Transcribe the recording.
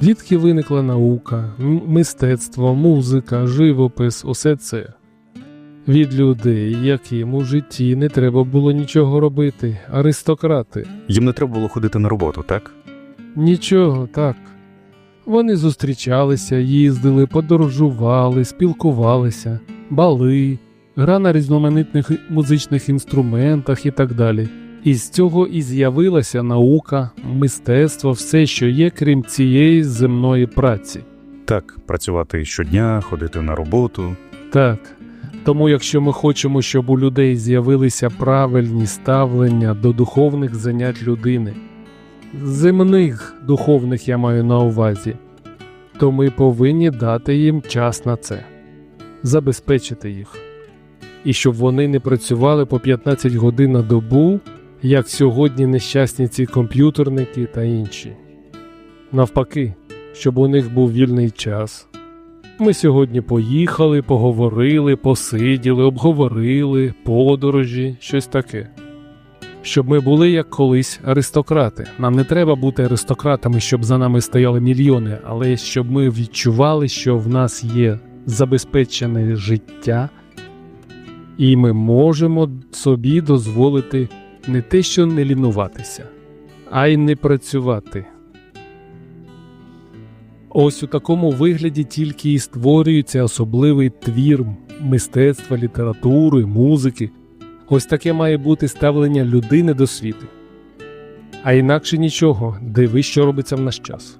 Звідки виникла наука, мистецтво, музика, живопис, усе це. Від людей, яким у житті не треба було нічого робити, аристократи. Їм не треба було ходити на роботу, так? Нічого, так. Вони зустрічалися, їздили, подорожували, спілкувалися, бали, гра на різноманітних музичних інструментах і так далі. І з цього і з'явилася наука, мистецтво, все, що є, крім цієї земної праці. Так, працювати щодня, ходити на роботу. Так. Тому, якщо ми хочемо, щоб у людей з'явилися правильні ставлення до духовних занять людини, земних духовних я маю на увазі, то ми повинні дати їм час на це, забезпечити їх. І щоб вони не працювали по 15 годин на добу, як сьогодні нещасні ці комп'ютерники та інші. Навпаки, щоб у них був вільний час. Ми сьогодні поїхали, поговорили, посиділи, обговорили, подорожі, щось таке. Щоб ми були як колись аристократи. Нам не треба бути аристократами, щоб за нами стояли мільйони, але щоб ми відчували, що в нас є забезпечене життя, і ми можемо собі дозволити не те, що не лінуватися, а й не працювати. Ось у такому вигляді тільки і створюється особливий твір мистецтва, літератури, музики. Ось таке має бути ставлення людини до світу. А інакше нічого, диви, що робиться в наш час.